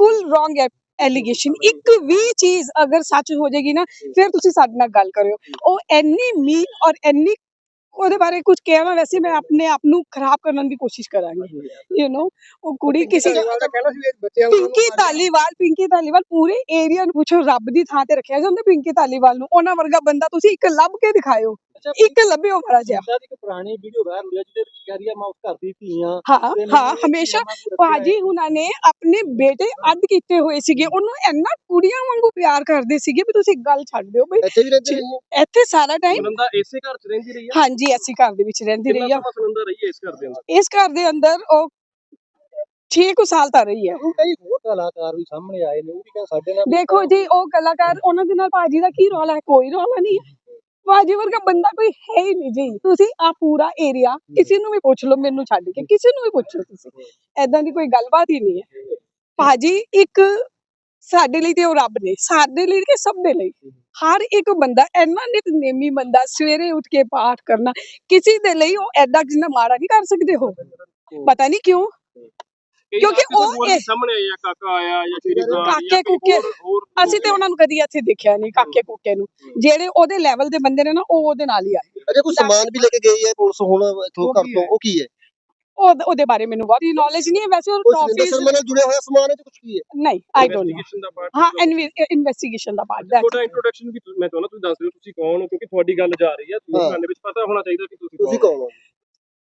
ਬਿਲਕੁਲ ਰੋਂਗ ਹੈ ਐਲੀਗੇਸ਼ਨ ਇੱਕ ਵੀ ਚੀਜ਼ ਅਗਰ ਸੱਚ ਹੋ ਜਾਏਗੀ ਨਾ ਫਿਰ ਤੁਸੀਂ ਸਾਡੇ ਨਾਲ ਗੱਲ ਕਰਿਓ। ਉਹ ਇੰਨੀ ਮੀਨ ਔਰ ਇੰਨੀ ਉਹਦੇ ਬਾਰੇ ਕੁਝ ਕਹਿਣਾ ਵੈਸੇ ਮੈਂ ਆਪਣੇ ਆਪ ਨੂੰ ਖਰਾਬ ਕਰਨ ਦੀ ਕੋਸ਼ਿਸ਼ ਕਰਾਂਗੀ। ਯੂ نو ਉਹ ਕੁੜੀ ਕਿਸੇ ਦਾ ਕਹਿਣਾ ਸੀ ਵੀ ਬੱਚਿਆਂ ਨੂੰ ਪਿੰਕੀ ਧਾਲੀਵਾਲ ਪਿੰਕੀ ਧਾਲੀਵਾਲ ਪੂਰੇ ਏਰੀਆ ਨੂੰ ਪੁੱਛੋ ਰੱਬ ਦੀ ਥਾਂ ਤੇ ਰੱਖਿਆ ਜਾਂਦਾ ਪਿੰਕੀ ਧਾਲੀਵਾਲ ਨੂੰ। ਉਹਨਾਂ ਵਰਗਾ ਬੰਦਾ ਤੁਸੀਂ ਇੱਕ ਲੱਭ ਕੇ ਦਿਖਾਇਓ। ਇੱਕ ਲੱਭਿਓ ਮਾੜਾ ਜਿਹਾ ਦੀ ਇੱਕ ਪੁਰਾਣੀ ਵੀਡੀਓ ਵਾਇਰਲ ਹੋਈ ਜਿਹਦੇ ਵਿੱਚ ਕਹਿ ਰਹੀ ਹੈ ਮੈਂ ਉਸ ਘਰ ਦੀ ਧੀ ਹਾਂ ਹਾਂ ਹਾਂ ਹਮੇਸ਼ਾ ਭਾਜੀ ਹੁਣਾਂ ਨੇ ਆਪਣੇ ਬੇਟੇ ਅੱਡ ਕੀਤੇ ਹੋਏ ਸੀਗੇ। ਉਹਨੂੰ ਇੰਨਾ ਕੁੜੀਆਂ ਵਾਂਗੂ ਪਿਆਰ ਕਰਦੇ ਸੀਗੇ ਵੀ ਤੁਸੀਂ ਗੱਲ ਛੱਡ ਦਿਓ ਬਈ। ਇੱਥੇ ਵੀ ਰਹਿੰਦੇ ਰਹੀ ਇੱਥੇ ਸਾਰਾ ਟਾਈਮ ਸੁਨੰਦਾ ਇਸੇ ਘਰ 'ਚ ਰਹਿੰਦੀ ਰਹੀ ਹੈ ਹਾਂਜੀ ਐਸੀ ਘਰ ਦੇ ਵਿੱਚ ਰਹਿੰਦੀ ਰਹੀ ਆ। ਸੁਨੰਦਾ ਰਹੀ ਹੈ ਇਸ ਘਰ ਦੇ ਅੰਦਰ? ਇਸ ਘਰ ਦੇ ਅੰਦਰ ਉਹ 6 ਕੁ ਸਾਲ ਤਾਂ ਰਹੀ ਹੈ ਹੁਣ ਕਈ ਹੋਰ ਕਲਾਕਾਰ ਵੀ ਸਾਹਮਣੇ ਆਏ ਨੇ ਉਹ ਵੀ ਕਹਿੰਦੇ ਸਾਡੇ ਨਾਲ ਦੇਖੋ ਜੀ ਉਹ ਕਲਾਕਾਰ ਉਹਨਾਂ ਦੇ ਨਾਲ ਭਾਜੀ ਦਾ ਕੀ ਰੌਲਾ ਹੈ? ਕੋਈ ਰੌਲਾ ਨਹੀਂ ਹੈ। ਭਾਜੀ ਵਰਗਾ ਬੰਦਾ ਕੋਈ ਹੈ ਹੀ ਨਹੀਂ ਜੀ। ਤੁਸੀਂ ਆ ਪੂਰਾ ਏਰੀਆ ਕਿਸੇ ਨੂੰ ਵੀ ਪੁੱਛ ਲਓ ਮੈਨੂੰ ਛੱਡ ਕੇ ਕਿਸੇ ਨੂੰ ਵੀ ਪੁੱਛੋ ਤੁਸੀਂ। ਐਦਾਂ ਦੀ ਕੋਈ ਗੱਲਬਾਤ ਹੀ ਨਹੀਂ ਹੈ। ਭਾਜੀ ਇੱਕ ਸਾਡੇ ਲਈ ਤੇ ਉਹ ਰੱਬ ਨੇ ਸਾਡੇ ਲਈ ਕਿ ਸਭ ਦੇ ਲਈ। ਹਰ ਇੱਕ ਬੰਦਾ ਇੰਨਾ ਨਿਤਨੇਮੀ ਬੰਦਾ ਸਵੇਰੇ ਉੱਠ ਕੇ ਪਾਠ ਕਰਨਾ ਕਿਸੇ ਦੇ ਲਈ ਉਹ ਐਡਾ ਜਿੰਨਾ ਮਾੜਾ ਨਹੀਂ ਕਰ ਸਕਦੇ ਹੋ। ਪਤਾ ਨਹੀਂ ਕਿਉਂ? ਕਿਉਂਕਿ ਉਹ ਇਹ- ਸਾਹਮਣੇ ਆਇਆ ਕਾਕਾ ਆਇਆ ਜਾਂ ਸ਼੍ਰੀ ਕਾਕੇ ਕੁੱਕੇ ਅਸੀਂ ਤੇ ਉਹਨਾਂ ਨੂੰ ਕਦੀ ਇੱਥੇ ਦੇਖਿਆ ਨਹੀਂ ਕਾਕੇ ਕੁੱਕੇ ਨੂੰ। ਜਿਹੜੇ ਉਹਦੇ ਲੈਵਲ ਦੇ ਬੰਦੇ ਨੇ ਨਾ ਉਹ ਉਹਦੇ ਨਾਲ ਹੀ ਆਏ। ਅਜੇ ਕੋਈ ਸਮਾਨ ਵੀ ਲੈ ਕੇ ਗਈ ਹੈ ਪੁਲਿਸ ਹੁਣ ਇਥੋਂ ਘਰ ਤੋਂ ਉਹ ਕੀ ਹੈ? ਉਹ ਉਹਦੇ ਬਾਰੇ ਮੈਨੂੰ ਬਹੁਤੀ ਨੌਲੇਜ ਨਹੀਂ ਹੈ। ਵੈਸੇ ਉਹ ਕੋਈ ਸੁਰਿੰਦਰ ਟਰੋਫੀਜ਼ ਸ਼ਰਮਾ ਨਾਲ ਜੁੜਿਆ ਹੋਇਆ ਸਮਾਨ ਹੈ ਤੇ ਕੁਝ ਕੀ ਹੈ? ਨਹੀਂ ਆਈ ਡੋਨਟ ਨੋ ਇਨਵੈਸਟੀਗੇਸ਼ਨ ਦਾ ਪਾਰਟ ਹਾਂ ਇਨਵੈਸਟੀਗੇਸ਼ਨ ਦਾ ਪਾਰਟ ਦੈਟ ਤੁਹਾਡਾ ਇੰਟਰੋਡਕਸ਼ਨ ਵੀ ਮੈਂ ਚਾਹੁੰਦਾ ਤੁਸੀਂ ਦੱਸ ਦਿਓ ਤੁਸੀਂ ਕੌਣ ਹੋ ਕਿਉਂਕਿ ਤੁਹਾਡੀ ਗੱਲ ਜਾ ਰਹੀ ਹੈ। ਹਾਂ। ਤੁਹਾਨੂੰ ਦੇ ਵਿੱਚ ਪਤਾ ਹੋਣਾ ਚਾਹੀਦਾ ਕਿ ਤੁਸੀਂ ਤੁਸੀਂ ਕੌਣ ਹੋ?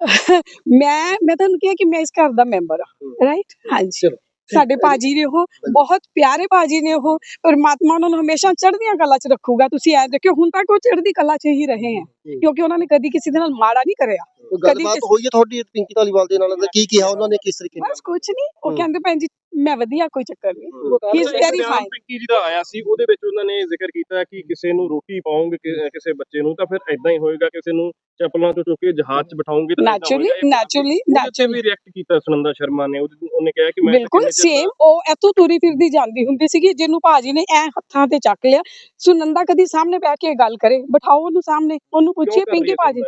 ਮੈਂ ਮੈਂ ਤੁਹਾਨੂੰ ਕਿਹਾ ਕਿ ਮੈਂ ਇਸ ਘਰ ਦਾ ਮੈਂਬਰ ਹਾਂ ਰਾਈਟ ਹਾਂਜੀ ਚਲੋ, ਸਾਡੇ ਭਾਜੀ ਨੇ ਉਹ ਬਹੁਤ ਪਿਆਰੇ ਭਾਜੀ ਨੇ ਉਹ ਪਰਮਾਤਮਾ ਉਹਨਾਂ ਨੂੰ ਹਮੇਸ਼ਾ ਚੜ੍ਹਦੀਆਂ ਕਲਾ 'ਚ ਰੱਖੂਗਾ ਤੁਸੀਂ ਐ ਦੇਖਿਓ ਹੁਣ ਤੱਕ ਉਹ ਚੜ੍ਹਦੀ ਕਲਾ 'ਚ ਹੀ ਰਹੇ ਹੈ ਕਿਉਂਕਿ ਉਹਨਾਂ ਨੇ ਕਦੀ ਕਿਸੇ ਦੇ ਨਾਲ ਮਾੜਾ ਨਹੀਂ ਕਰਿਆ ਕੋਈ ਕਦੀ ਗੱਲਬਾਤ ਕਿਸ- ਹੋਈ ਹੈ ਤੁਹਾਡੀ ਪਿੰਕੀ ਧਾਲੀਵਾਲ ਦੇ ਨਾਲ ਕੀ ਕਿਹਾ ਉਹਨਾਂ ਨੇ ਕਿਸ ਤਰੀਕੇ ਨਾਲ ਬਸ ਕੁਝ ਨਹੀਂ ਉਹ ਹਮ। ਕਹਿੰਦੇ ਭੈਣ ਜੀ ਮੈਂ ਵਧੀਆ ਕੋਈ ਚੱਕਰ ਨਹੀਂ। He is very fine. Pinky ji ਦਾ ਆਇਆ ਸੀ ਉਹਦੇ ਵਿੱਚ ਉਹਨਾਂ ਨੇ ਜ਼ਿਕਰ ਕੀਤਾ ਕਿ ਕਿਸੇ ਨੂੰ ਰੋਟੀ ਪਾਉਂਗੇ ਕਿਸੇ ਬੱਚੇ ਨੂੰ ਤਾਂ ਫਿਰ ਐਦਾਂ ਹੀ ਹੋਏਗਾ ਕਿਸੇ ਨੂੰ ਚੱਪਲਾਂ ਤੋਂ ਚੁੱਕ ਕੇ ਜਹਾਜ਼ 'ਚ ਬਿਠਾਉਂਗੇ ਤਾਂ ਨੈਚੁਰਲੀ ਨੈਚੁਰਲੀ ਨੈਚੁਰਲੀ ਵੀ ਰਿਐਕਟ ਕੀਤਾ ਸੁਨੰਦਾ ਸ਼ਰਮਾ ਨੇ। ਉਹਨੇ ਕਿਹਾ ਕਿ ਮੈਂ ਬਿਲਕੁਲ ਸੇਮ ਉਹ ਇੱਥੋਂ ਤੁਰੀ ਫਿਰਦੀ ਜਾਂਦੀ ਹੁੰਦੀ ਸੀਗੀ ਜਿਹਨੂੰ ਭਾਜੀ ਨੇ ਐ ਹੱਥਾਂ ਤੇ ਚੱਕ ਲਿਆ। ਸੁਨੰਦਾ ਕਦੀ ਸਾਹਮਣੇ ਬਹਿ ਕੇ ਗੱਲ ਕਰੇ। ਬਿਠਾਓ ਉਹਨੂੰ ਸਾਹਮਣੇ। ਉਹਨੂੰ ਰਹੀ ਪਿੰਕੀ ਹੈ ਭਾਜੀ?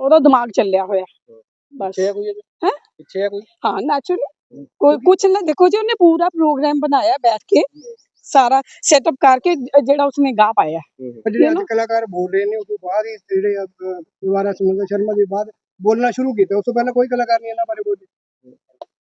ਉਹਦਾ ਦਿਮਾਗ ਚੱਲਿਆ ਹੋਇਆ। ਬਸ। ਪਿੱਛੇ ਹੈ ਕੋਈ? ਹੈਂ? ਪਿੱਛੇ ਹੈ ਕੋਈ? ਹਾਂ ਨੈਚੁਰਲੀ ਕੋਈ ਕੁਛ ਨਾ ਦੇਖੋ ਜੀ ਉਹਨੇ ਪੂਰਾ ਪ੍ਰੋਗਰਾਮ ਬਣਾਇਆ ਬੈਠ ਕੇ ਸਾਰਾ ਸੈਟਅਪ ਕਰਕੇ ਜਿਹੜਾ ਉਸਨੇ ਗਾ ਪਾਇਆ। ਪਰ ਜਿਹੜੇ ਅੱਜ? ਕਲਾਕਾਰ ਬੋਲ ਰਹੇ ਨੇ ਉਸ ਤੋਂ ਬਾਅਦ ਹੀ ਜਿਹੜੇ ਦੁਬਾਰਾ ਸੁਮਿੰਦਰ ਸ਼ਰਮਾ ਦੇ ਬਾਅਦ ਬੋਲਣਾ ਸ਼ੁਰੂ ਕੀਤਾ। ਉਸ ਤੋਂ ਪਹਿਲਾਂ ਕੋਈ ਕਲਾਕਾਰ ਨਹੀਂ ਇਹਨਾਂ ਬਾਰੇ ਬੋਲੇ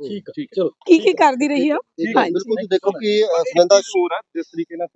ਠੀਕ ਠੀਕ ਚਲੋ ਕੀ ਕੀ ਕਰਦੀ ਰਹੀ ਆ। ਹਾਂਜੀ। ਬਿਲਕੁਲ ਤੁਸੀਂ ਦੇਖੋ ਕਿ ਸੁਨੰਦਾ ਹੋਰ ਹੈ ਜਿਸ ਤਰੀਕੇ ਨਾਲ